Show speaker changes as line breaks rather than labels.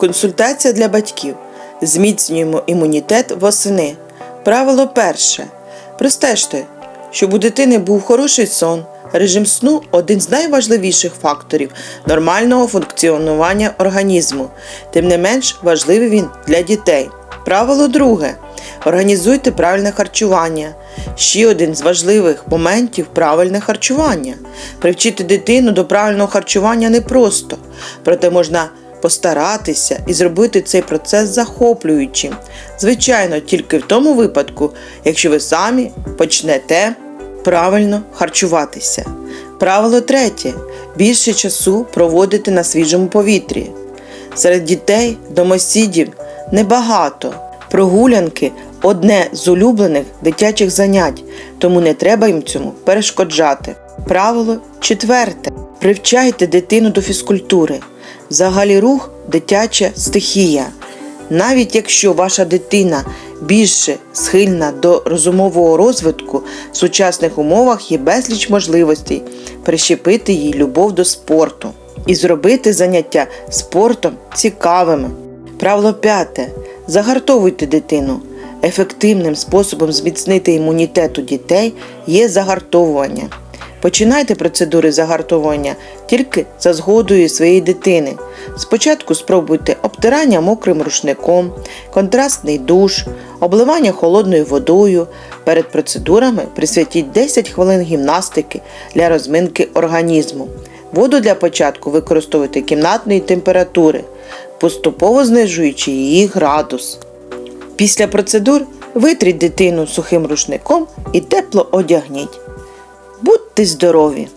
Консультація для батьків. Зміцнюємо імунітет восени. Правило перше. Простежте, щоб у дитини був хороший сон. Режим сну один з найважливіших факторів нормального функціонування організму. Тим не менш важливий він для дітей. Правило друге. Організуйте правильне харчування. Ще один з важливих моментів правильне харчування. Привчити дитину до правильного харчування непросто, проте можна постаратися і зробити цей процес захоплюючим. Звичайно, тільки в тому випадку, якщо ви самі почнете правильно харчуватися. Правило третє. Більше часу проводити на свіжому повітрі. Серед дітей домосідів небагато. Прогулянки одне з улюблених дитячих занять, тому не треба їм цьому перешкоджати. Правило четверте. Привчайте дитину до фізкультури. Взагалі рух дитяча стихія. Навіть якщо ваша дитина більше схильна до розумового розвитку, в сучасних умовах є безліч можливостей прищепити їй любов до спорту і зробити заняття спортом цікавими. Правило п'яте. Загартовуйте дитину. Ефективним способом зміцнити імунітет у дітей є загартовування. Починайте процедури загартовування тільки за згодою своєї дитини. Спочатку спробуйте обтирання мокрим рушником, контрастний душ, обливання холодною водою. Перед процедурами присвятіть 10 хвилин гімнастики для розминки організму. Воду для початку використовуйте кімнатної температури, поступово знижуючи її градус. Після процедур витріть дитину сухим рушником і тепло одягніть. Будьте здорові!